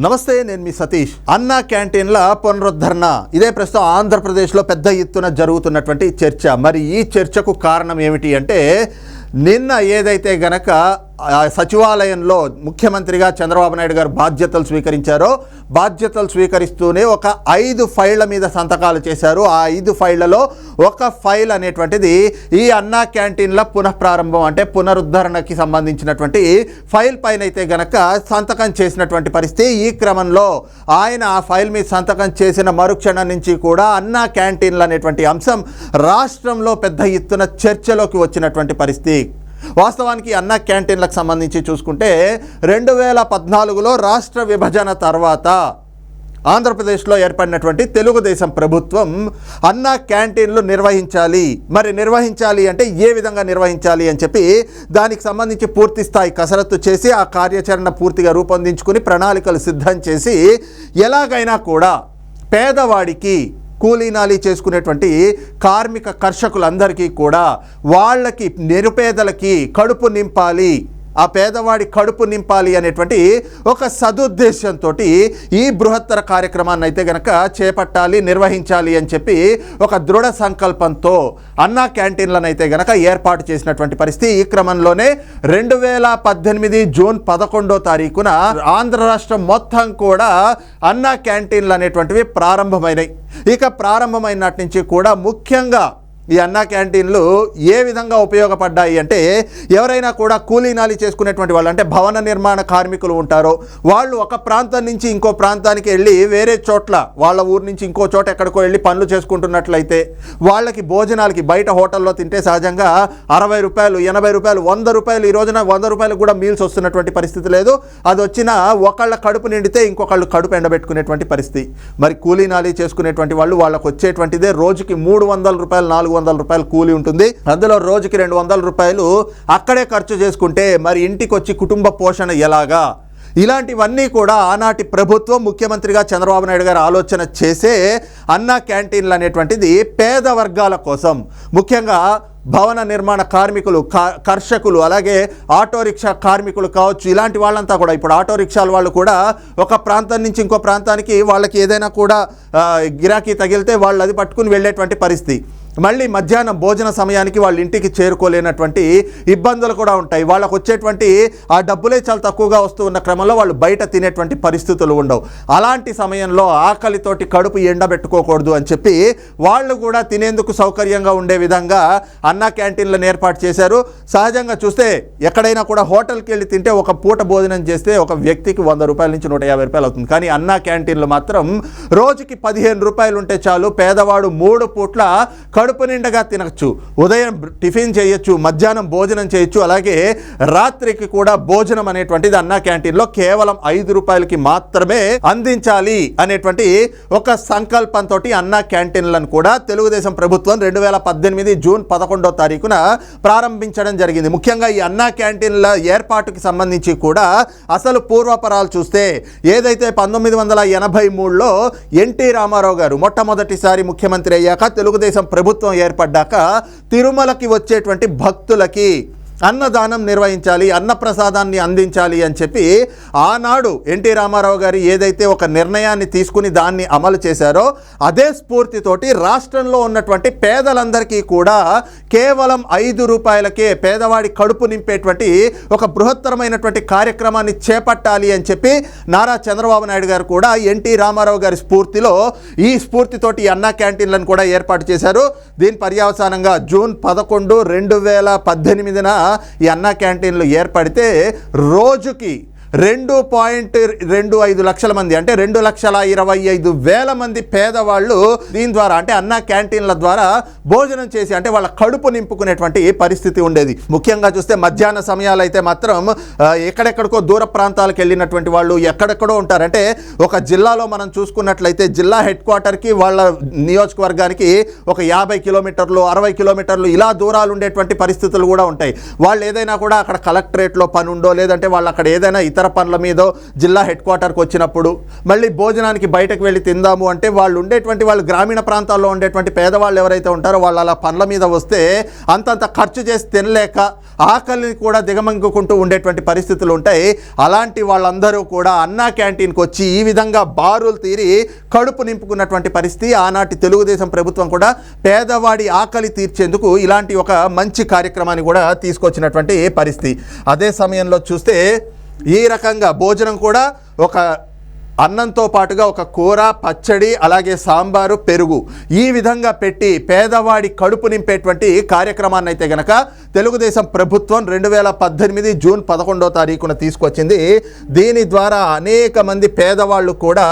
నమస్తే నేను మీ సతీష్. అన్నా క్యాంటీన్ల పునరుద్ధరణ. ఇదే ప్రస్తుతం ఆంధ్రప్రదేశ్లో పెద్ద ఎత్తున జరుగుతున్నటువంటి చర్చ. మరి ఈ చర్చకు కారణం ఏమిటి అంటే నిన్న ఏదైతే గనక సచివాలయంలో ముఖ్యమంత్రిగా చంద్రబాబు నాయుడు గారు బాధ్యతలు స్వీకరించారో బాధ్యతలు స్వీకరిస్తూనే ఒక ఐదు ఫైళ్ళ మీద సంతకాలు చేశారు. ఆ ఐదు ఫైళ్ళలో ఒక ఫైల్ అనేటువంటిది ఈ అన్నా క్యాంటీన్ల పునఃప్రారంభం అంటే పునరుద్ధరణకి సంబంధించినటువంటి ఫైల్ పైన అయితే గనక సంతకం చేసినటువంటి పరిస్థితి ఈ క్రమంలో. ఆయన ఆ ఫైల్ మీద సంతకం చేసిన మరుక్షణం నుంచి కూడా అన్నా క్యాంటీన్లు అనేటువంటి అంశం రాష్ట్రంలో పెద్ద ఎత్తున చర్చలోకి వచ్చినటువంటి పరిస్థితి. వాస్తవానికి అన్న క్యాంటీన్లకు సంబంధించి చూసుకుంటే రెండు వేల పద్నాలుగులో రాష్ట్ర విభజన తర్వాత ఆంధ్రప్రదేశ్లో ఏర్పడినటువంటి తెలుగుదేశం ప్రభుత్వం అన్న క్యాంటీన్లు నిర్వహించాలి. మరి నిర్వహించాలి అంటే ఏ విధంగా నిర్వహించాలి అని చెప్పి దానికి సంబంధించి పూర్తి స్థాయి కసరత్తు చేసి ఆ కార్యాచరణ పూర్తిగా రూపొందించుకుని ప్రణాళికలు సిద్ధం చేసి ఎలాగైనా కూడా పేదవాడికి కూలీనాలి చేసుకునేటువంటి కార్మిక కర్షకులందరికీ కూడా వాళ్ళకి నిరుపేదలకి కడుపు నింపాలి. ఆ పేదవాడి కడుపు నింపాలి అనేటువంటి ఒక సదుద్దేశంతో ఈ బృహత్తర కార్యక్రమాన్ని అయితే గనక చేపట్టాలి నిర్వహించాలి అని చెప్పి ఒక దృఢ సంకల్పంతో అన్నా క్యాంటీన్లను అయితే గనక ఏర్పాటు చేసినటువంటి పరిస్థితి ఈ క్రమంలోనే రెండు వేల పద్దెనిమిది జూన్ పదకొండో తారీఖున ఆంధ్ర రాష్ట్రం మొత్తం కూడా అన్నా క్యాంటీన్లు అనేటువంటివి ప్రారంభమైనాయి ఇక ప్రారంభమైనటి నుంచి కూడా ముఖ్యంగా ఈ అన్నా క్యాంటీన్లు ఏ విధంగా ఉపయోగపడ్డాయి అంటే ఎవరైనా కూడా కూలీనాలి చేసుకునేటువంటి వాళ్ళు అంటే భవన నిర్మాణ కార్మికులు ఉంటారో. వాళ్ళు ఒక ప్రాంతం నుంచి ఇంకో ప్రాంతానికి వెళ్ళి వేరే చోట్ల వాళ్ళ ఊరు నుంచి ఇంకో చోట ఎక్కడికో వెళ్ళి పనులు చేసుకుంటున్నట్లయితే వాళ్ళకి భోజనాలకి బయట హోటల్లో తింటే సహజంగా అరవై రూపాయలు ఎనభై రూపాయలు వంద రూపాయలు ఈ రోజున వంద రూపాయలు కూడా మీల్స్ వస్తున్నటువంటి పరిస్థితి లేదు. అది వచ్చిన ఒకళ్ళ కడుపు నిండితే ఇంకొకళ్ళు కడుపు ఎండబెట్టుకునేటువంటి పరిస్థితి. మరి కూలీనాలి చేసుకునేటువంటి వాళ్ళు వాళ్ళకు వచ్చేటువంటిదే రోజుకి మూడు వందల రూపాయలు నాలుగు వందల రూపాయలు కూలీ ఉంటుంది. అందులో రోజుకి రెండు వందల రూపాయలు అక్కడే ఖర్చు చేసుకుంటే మరి ఇంటికి వచ్చి కుటుంబ పోషణ ఎలాగా? ఇలాంటివన్నీ కూడా ఆనాటి ప్రభుత్వం ముఖ్యమంత్రిగా చంద్రబాబు నాయుడు గారు ఆలోచన చేసే అన్నా క్యాంటీన్లు అనేటువంటిది పేద వర్గాల కోసం. ముఖ్యంగా భవన నిర్మాణ కార్మికులు కర్షకులు అలాగే ఆటో రిక్షా కార్మికులు కావచ్చు ఇలాంటి వాళ్ళంతా కూడా ఇప్పుడు ఆటో రిక్షాల వాళ్ళు కూడా ఒక ప్రాంతం నుంచి ఇంకో ప్రాంతానికి వాళ్ళకి ఏదైనా కూడా గిరాకీ తగిలితే వాళ్ళు అది పట్టుకుని వెళ్ళేటువంటి పరిస్థితి. మళ్ళీ మధ్యాహ్నం భోజన సమయానికి వాళ్ళ ఇంటికి చేరుకోలేనటువంటి ఇబ్బందులు కూడా ఉంటాయి. వాళ్ళకు వచ్చేటువంటి ఆ డబ్బులే చాలా తక్కువగా వస్తూ ఉన్న క్రమంలో వాళ్ళు బయట తినేటువంటి పరిస్థితులు ఉండవు. అలాంటి సమయంలో ఆకలితోటి కడుపు ఎండబెట్టుకోకూడదు అని చెప్పి వాళ్ళు కూడా తినేందుకు సౌకర్యంగా ఉండే విధంగా అన్న క్యాంటీన్లను ఏర్పాటు చేశారు. సహజంగా చూస్తే ఎక్కడైనా కూడా హోటల్కి వెళ్ళి తింటే ఒక పూట భోజనం చేస్తే ఒక వ్యక్తికి వంద రూపాయల నుంచి నూట యాభై రూపాయలు అవుతుంది. కానీ అన్నా క్యాంటీన్లు మాత్రం రోజుకి పదిహేను రూపాయలు ఉంటే చాలు. పేదవాడు మూడు పూట్ల కడుపు నిండగా తినచ్చు ఉదయం టిఫిన్ చేయొచ్చు మధ్యాహ్నం భోజనం చేయొచ్చు అలాగే రాత్రికి కూడా భోజనం అనేటువంటిది అన్నా క్యాంటీన్లో కేవలం ఐదు రూపాయలకి మాత్రమే అందించాలి అనేటువంటి ఒక సంకల్పంతో అన్నా క్యాంటీన్లను కూడా తెలుగుదేశం ప్రభుత్వం రెండు వేల పద్దెనిమిది జూన్ పదకొండో తారీఖున ప్రారంభించడం జరిగింది. ముఖ్యంగా ఈ అన్నా క్యాంటీన్ల ఏర్పాటుకి సంబంధించి కూడా అసలు పూర్వపరాలు చూస్తే ఏదైతే పంతొమ్మిది వందల ఎనభై మూడులో ఎన్టీ రామారావు గారు మొట్టమొదటిసారి ముఖ్యమంత్రి అయ్యాక తెలుగుదేశం ప్రభుత్వం ఏర్పడ్డాక తిరుమలకి వచ్చేటువంటి భక్తులకి అన్నదానం నిర్వహించాలి అన్నప్రసాదాన్ని అందించాలి అని చెప్పి ఆనాడు ఎన్టీ రామారావు గారు ఏదైతే ఒక నిర్ణయాన్ని తీసుకుని దాన్ని అమలు చేశారో అదే స్ఫూర్తితోటి రాష్ట్రంలో ఉన్నటువంటి పేదలందరికీ కూడా కేవలం ఐదు రూపాయలకే పేదవాడి కడుపు నింపేటువంటి ఒక బృహత్తరమైనటువంటి కార్యక్రమాన్ని చేపట్టాలి అని చెప్పి నారా చంద్రబాబు నాయుడు గారు కూడా ఎన్టీ రామారావు గారి స్ఫూర్తిలో ఈ స్ఫూర్తితోటి అన్నా క్యాంటీన్లను కూడా ఏర్పాటు చేశారు. దీని పర్యవసానంగా జూన్ పదకొండు రెండు వేల పద్దెనిమిదిన ఈ అన్నా క్యాంటీన్లు ఏర్పడితే రోజుకి రెండు పాయింట్ రెండు ఐదు లక్షల మంది అంటే రెండు లక్షల ఇరవై ఐదు వేల మంది పేదవాళ్ళు దీని ద్వారా అంటే అన్న క్యాంటీన్ల ద్వారా భోజనం చేసి అంటే వాళ్ళ కడుపు నింపుకునేటువంటి పరిస్థితి ఉండేది. ముఖ్యంగా చూస్తే మధ్యాహ్న సమయాలు అయితే మాత్రం ఎక్కడెక్కడికో దూర ప్రాంతాలకు వెళ్ళినటువంటి వాళ్ళు ఎక్కడెక్కడో ఉంటారంటే ఒక జిల్లాలో మనం చూసుకున్నట్లయితే జిల్లా హెడ్ క్వార్టర్కి వాళ్ళ నియోజకవర్గానికి ఒక యాభై కిలోమీటర్లు అరవై కిలోమీటర్లు ఇలా దూరాలు ఉండేటువంటి పరిస్థితులు కూడా ఉంటాయి. వాళ్ళు ఏదైనా కూడా అక్కడ కలెక్టరేట్లో పని ఉండో లేదంటే వాళ్ళు అక్కడ ఏదైనా ఇతర పనుల మీదో జిల్లా హెడ్ క్వార్టర్కి వచ్చినప్పుడు మళ్ళీ భోజనానికి బయటకు వెళ్ళి తిందాము అంటే వాళ్ళు ఉండేటువంటి వాళ్ళు గ్రామీణ ప్రాంతాల్లో ఉండేటువంటి పేదవాళ్ళు ఎవరైతే ఉంటారో వాళ్ళు అలా పనుల మీద వస్తే అంతంత ఖర్చు చేసి తినలేక ఆకలిని కూడా దిగమంగుకుంటూ ఉండేటువంటి పరిస్థితులు ఉంటాయి. అలాంటి వాళ్ళందరూ కూడా అన్నా క్యాంటీన్కి వచ్చి ఈ విధంగా బారులు తీరి కడుపు నింపుకున్నటువంటి పరిస్థితి. ఆనాటి తెలుగుదేశం ప్రభుత్వం కూడా పేదవాడి ఆకలి తీర్చేందుకు ఇలాంటి ఒక మంచి కార్యక్రమాన్ని కూడా తీసుకొచ్చినటువంటి పరిస్థితి. అదే సమయంలో చూస్తే ఈ రకంగా భోజనం కూడా ఒక అన్నంతో పాటుగా ఒక కూర పచ్చడి అలాగే సాంబారు పెరుగు ఈ విధంగా పెట్టి పేదవాడి కడుపు నింపేటువంటి కార్యక్రమాన్ని అయితే గనక తెలుగుదేశం ప్రభుత్వం రెండు వేల పద్దెనిమిది జూన్ పదకొండో తారీఖున తీసుకొచ్చింది. దీని ద్వారా అనేక మంది పేదవాళ్ళు కూడా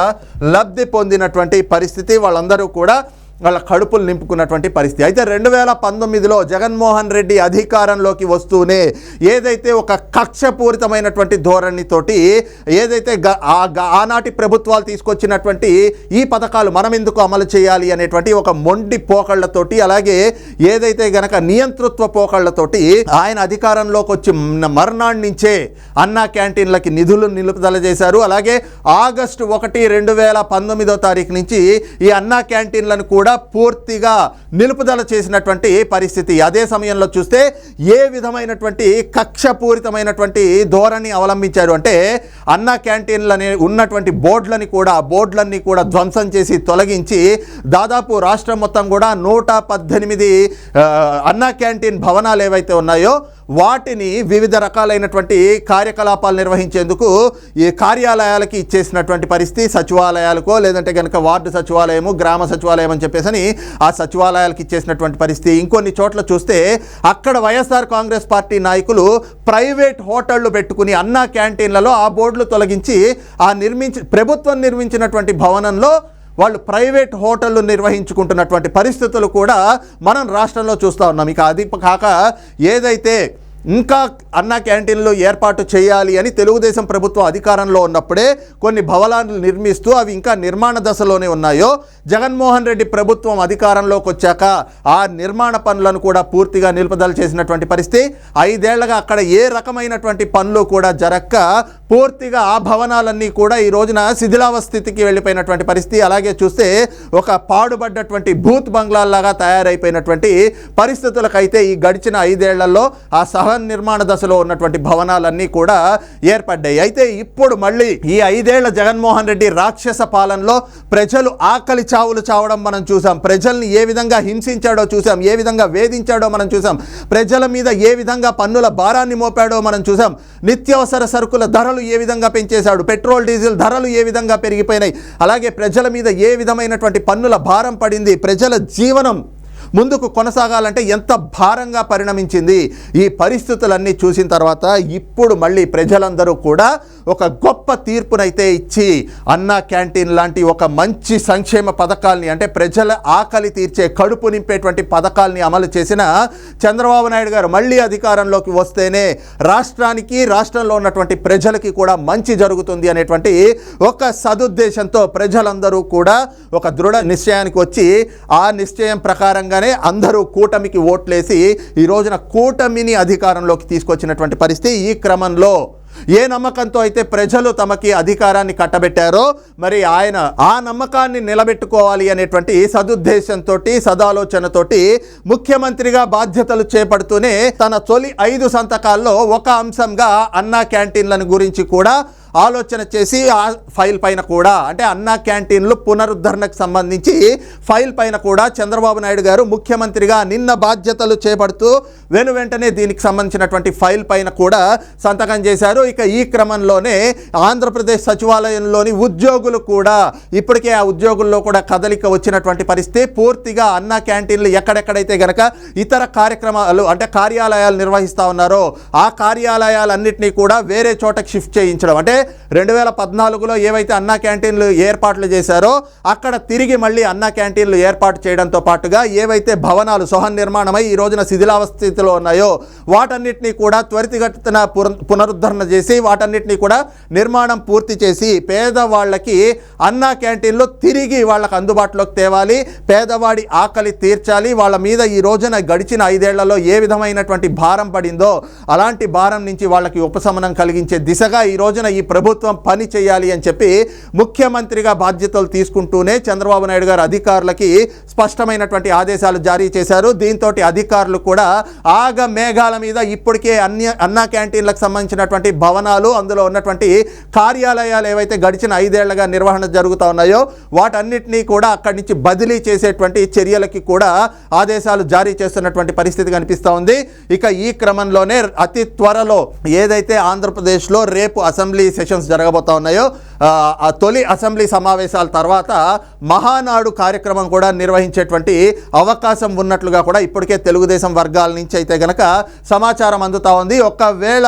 లబ్ధి పొందినటువంటి పరిస్థితి. వాళ్ళందరూ కూడా వాళ్ళ కడుపులు నింపుకున్నటువంటి పరిస్థితి. అయితే రెండు వేల పంతొమ్మిదిలో జగన్మోహన్ రెడ్డి అధికారంలోకి వస్తూనే ఏదైతే ఒక కక్షపూరితమైనటువంటి ధోరణితోటి ఏదైతే గ- ఆనాటి ప్రభుత్వాలు తీసుకొచ్చినటువంటి ఈ పథకాలు మనం ఎందుకు అమలు చేయాలి అనేటువంటి ఒక మొండి పోకళ్ళతోటి అలాగే ఏదైతే గనక నియంతృత్వ పోకళ్ళతోటి ఆయన అధికారంలోకి వచ్చి మర్నాడు నుంచే అన్నా క్యాంటీన్లకి నిధులు నిలుపుదల చేశారు. అలాగే ఆగస్టు ఒకటి రెండు వేల పంతొమ్మిదో తారీఖు నుంచి ఈ అన్నా క్యాంటీన్లను కూడా పూర్తిగా నిలుపుదల చేసినటువంటి పరిస్థితి. అదే సమయంలో చూస్తే ఏ విధమైనటువంటి కక్షపూరితమైనటువంటి ధోరణి అవలంబించారు అంటే అన్నా క్యాంటీన్లని ఉన్నటువంటి బోర్డులని కూడా బోర్డులన్నీ కూడా ధ్వంసం చేసి తొలగించి దాదాపు రాష్ట్రం మొత్తం కూడా నూట పద్దెనిమిది అన్న అన్నా క్యాంటీన్ భవనాలు ఏవైతే ఉన్నాయో వాటిని వివిధ రకాలైనటువంటి కార్యకలాపాలు నిర్వహించేందుకు ఈ కార్యాలయాలకి ఇచ్చేసినటువంటి పరిస్థితి సచివాలయాలకో లేదంటే కనుక వార్డు సచివాలయము గ్రామ సచివాలయం అని చెప్పేసి అని ఆ సచివాలయాలకు ఇచ్చేసినటువంటి పరిస్థితి. ఇంకొన్ని చోట్ల చూస్తే అక్కడ వైఎస్ఆర్ కాంగ్రెస్ పార్టీ నాయకులు ప్రైవేట్ హోటళ్ళు పెట్టుకుని అన్నా క్యాంటీన్లలో ఆ బోర్డులు తొలగించి ఆ నిర్మించి ప్రభుత్వం నిర్మించినటువంటి భవనంలో వాళ్ళు ప్రైవేట్ హోటళ్ళు నిర్వహించుకుంటున్నటువంటి పరిస్థితులు కూడా మనం రాష్ట్రంలో చూస్తూ ఉన్నాం. ఇక అది కాక ఏదైతే ఇంకా అన్న క్యాంటీన్లు ఏర్పాటు చేయాలి అని తెలుగుదేశం ప్రభుత్వం అధికారంలో ఉన్నప్పుడే కొన్ని భవనాలు నిర్మిస్తూ అవి ఇంకా నిర్మాణ దశలోనే ఉన్నాయో జగన్మోహన్ రెడ్డి ప్రభుత్వం అధికారంలోకి వచ్చాక ఆ నిర్మాణ పనులను కూడా పూర్తిగా నిలుపుదల చేసినటువంటి పరిస్థితి. ఐదేళ్ళగా అక్కడ ఏ రకమైనటువంటి పనులు కూడా జరక్క పూర్తిగా ఆ భవనాలన్నీ కూడా ఈ రోజున శిథిలావస్థితికి వెళ్ళిపోయినటువంటి పరిస్థితి. అలాగే చూస్తే ఒక పాడుబడ్డటువంటి భూత్ బంగ్లాల్లాగా తయారైపోయినటువంటి పరిస్థితులకైతే ఈ గడిచిన ఐదేళ్ళలో ఆ సహ నిర్మాణ దశలో ఉన్నటువంటి భవనాలన్నీ కూడా ఏర్పడ్డాయి. అయితే ఇప్పుడు మళ్ళీ ఈ ఐదేళ్ళ జగన్మోహన్ రెడ్డి రాక్షస పాలనలో ప్రజలు ఆకలి చావులు చావడం మనం చూసాం. ప్రజల్ని ఏ విధంగా హింసించాడో చూసాం. ఏ విధంగా వేధించాడో మనం చూసాం. ప్రజల మీద ఏ విధంగా పన్నుల భారాన్ని మోపాడో మనం చూసాం. నిత్యావసర సరుకుల ధరలు ఏ విధంగా పెంచేశాడు. పెట్రోల్ డీజిల్ ధరలు ఏ విధంగా పెరిగిపోయినాయి. అలాగే ప్రజల మీద ఏ విధమైనటువంటి పన్నుల భారం పడింది. ప్రజల జీవనం ముందుకు కొనసాగాలంటే ఎంత భారంగా పరిణమించింది ఈ పరిస్థితులన్నీ చూసిన తర్వాత ఇప్పుడు మళ్ళీ ప్రజలందరూ కూడా ఒక గొప్ప తీర్పునైతే ఇచ్చి అన్నా క్యాంటీన్ లాంటి ఒక మంచి సంక్షేమ పథకాల్ని అంటే ప్రజల ఆకలి తీర్చే కడుపు నింపేటువంటి పథకాల్ని అమలు చేసిన చంద్రబాబు నాయుడు గారు మళ్ళీ అధికారంలోకి వస్తేనే రాష్ట్రానికి రాష్ట్రంలో ఉన్నటువంటి ప్రజలకి కూడా మంచి జరుగుతుంది అనేటువంటి ఒక సదుద్దేశంతో ప్రజలందరూ కూడా ఒక దృఢ నిశ్చయానికి వచ్చి ఆ నిశ్చయం ప్రకారంగా ప్రకారంగానే అందరూ కూటమికి ఓట్లేసి ఈ రోజున కూటమిని అధికారంలోకి తీసుకొచ్చినటువంటి పరిస్థితి ఈ క్రమంలో. ఏ నమ్మకంతో అయితే ప్రజలు తమకి అధికారాన్ని కట్టబెట్టారో మరి ఆయన ఆ నమ్మకాన్ని నిలబెట్టుకోవాలి అనేటువంటి సదుద్దేశంతో సదాలోచనతోటి ముఖ్యమంత్రిగా బాధ్యతలు చేపడుతూనే తన తొలి ఐదు సంతకాల్లో ఒక అంశంగా అన్నా క్యాంటీన్లను గురించి కూడా ఆలోచన చేసి ఆ ఫైల్ పైన కూడా అంటే అన్నా క్యాంటీన్లు పునరుద్ధరణకు సంబంధించి ఫైల్ పైన కూడా చంద్రబాబు నాయుడు గారు ముఖ్యమంత్రిగా నిన్న బాధ్యతలు చేపడుతూ వెను వెంటనే దీనికి సంబంధించినటువంటి ఫైల్ పైన కూడా సంతకం చేశారు. ఇక ఈ క్రమంలోనే ఆంధ్రప్రదేశ్ సచివాలయంలోని ఉద్యోగులు కూడా ఇప్పటికే ఆ ఉద్యోగుల్లో కూడా కదలిక వచ్చినటువంటి పరిస్థితి. పూర్తిగా అన్నా క్యాంటీన్లు ఎక్కడెక్కడైతే గనక ఇతర కార్యక్రమాలు అంటే కార్యాలయాలు నిర్వహిస్తూ ఉన్నారో ఆ కార్యాలయాలన్నింటినీ కూడా వేరే చోటకి షిఫ్ట్ చేయించడం. అంటే రెండు వేల పద్నాలుగులో ఏవైతే అన్నా క్యాంటీన్లు ఏర్పాట్లు చేశారో అక్కడ తిరిగి మళ్ళీ అన్నా క్యాంటీన్లు ఏర్పాటు చేయడంతో పాటుగా ఏవైతే భవనాలు సొహం నిర్మాణమై ఈ రోజున శిథిలావస్థితిలో ఉన్నాయో వాటన్నిటినీ కూడా త్వరితగతిన పునరుద్ధరణ చేసి వాటన్నిటినీ కూడా నిర్మాణం పూర్తి చేసి పేదవాళ్ళకి అన్నా క్యాంటీన్లు తిరిగి వాళ్ళకి అందుబాటులోకి తేవాలి పేదవాడి ఆకలి తీర్చాలి వాళ్ళ మీద ఈ రోజున గడిచిన ఐదేళ్ళలో ఏ విధమైనటువంటి భారం పడిందో అలాంటి భారం నుంచి వాళ్ళకి ఉపశమనం కలిగించే దిశగా ఈ రోజున ఈ ప్రభుత్వం పని చేయాలి అని చెప్పి ముఖ్యమంత్రిగా బాధ్యతలు తీసుకుంటూనే చంద్రబాబు నాయుడు గారు అధికారులకి స్పష్టమైనటువంటి ఆదేశాలు జారీ చేశారు. దీంతో అధికారులు కూడా ఆగ మేఘాల మీద ఇప్పటికే అన్ని అన్నా క్యాంటీన్లకు సంబంధించినటువంటి భవనాలు అందులో ఉన్నటువంటి కార్యాలయాలు ఏవైతే గడిచిన ఐదేళ్ళుగా నిర్వహణ జరుగుతూ ఉన్నాయో వాటన్నిటినీ కూడా అక్కడి నుంచి బదిలీ చేసేటువంటి చర్యలకి కూడా ఆదేశాలు జారీ చేస్తున్నటువంటి పరిస్థితి కనిపిస్తూ ఉంది. ఇక ఈ క్రమంలోనే అతి త్వరలో ఏదైతే ఆంధ్రప్రదేశ్లో రేపు అసెంబ్లీ సెషన్స్ జరగబోతా ఉన్నాయో ఆ, తొలి అసెంబ్లీ సమావేశాల తర్వాత మహానాడు కార్యక్రమం కూడా నిర్వహించేటువంటి అవకాశం ఉన్నట్లుగా కూడా ఇప్పటికే తెలుగుదేశం వర్గాల నుంచి అయితే గనక సమాచారం అందుతా ఉంది. ఒకవేళ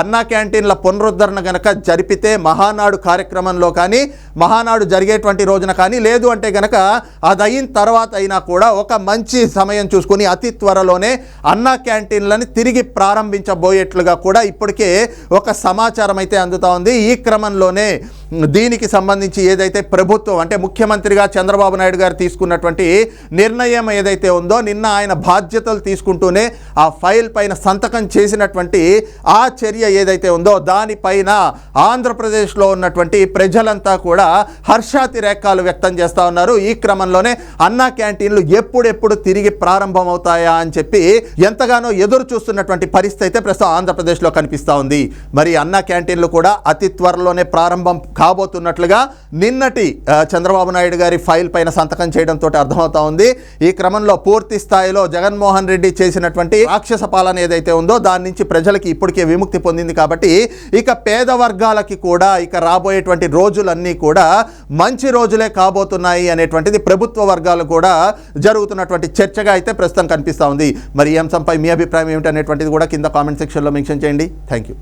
అన్నా క్యాంటీన్ల పునరుద్ధరణ గనక జరిపితే మహానాడు కార్యక్రమంలో కానీ మహానాడు జరిగేటువంటి రోజున కానీ లేదు అంటే గనక అది అయిన తర్వాత అయినా కూడా ఒక మంచి సమయం చూసుకుని అతి త్వరలోనే అన్నా క్యాంటీన్లని తిరిగి ప్రారంభించబోయేట్లుగా కూడా ఇప్పటికే ఒక సమాచారం అయితే అందుతూ ఉంది. ఈ క్రమంలోనే దీనికి సంబంధించి ఏదైతే ప్రభుత్వం అంటే ముఖ్యమంత్రిగా చంద్రబాబు నాయుడు గారు తీసుకున్నటువంటి నిర్ణయం ఏదైతే ఉందో నిన్న ఆయన బాధ్యతలు తీసుకుంటూనే ఆ ఫైల్ పైన సంతకం చేసినటువంటి ఆ చర్య ఏదైతే ఉందో దానిపైన ఆంధ్రప్రదేశ్లో ఉన్నటువంటి ప్రజలంతా కూడా హర్షాతిరేకాలు వ్యక్తం చేస్తూ ఉన్నారు. ఈ క్రమంలోనే అన్నా క్యాంటీన్లు ఎప్పుడెప్పుడు తిరిగి ప్రారంభమవుతాయా అని చెప్పి ఎంతగానో ఎదురు చూస్తున్నటువంటి పరిస్థితి అయితే ప్రస్తుతం ఆంధ్రప్రదేశ్లో కనిపిస్తూ ఉంది. మరి అన్నా క్యాంటీన్లు కూడా అతి త్వరలోనే ప్రారంభం కాబోతున్నట్లుగా నిన్నటి చంద్రబాబు నాయుడు గారి ఫైల్ పైన సంతకం చేయడంతో అర్థమవుతా ఉంది. ఈ క్రమంలో పూర్తి స్థాయిలో జగన్మోహన్ రెడ్డి చేసినటువంటి రాక్షస పాలన ఏదైతే ఉందో దాని నుంచి ప్రజలకి ఇప్పటికే విముక్తి పొందింది కాబట్టి ఇక పేద వర్గాలకి కూడా ఇక రాబోయేటువంటి రోజులన్నీ కూడా మంచి రోజులే కాబోతున్నాయి అనేటువంటిది ప్రభుత్వ వర్గాలు కూడా జరుగుతున్నటువంటి చర్చగా అయితే ప్రస్తుతం కనిపిస్తూ ఉంది. మరి ఈ అంశంపై మీ అభిప్రాయం ఏమిటి అనేటువంటిది కూడా కింద కామెంట్ సెక్షన్లో మెన్షన్ చేయండి. Thank you.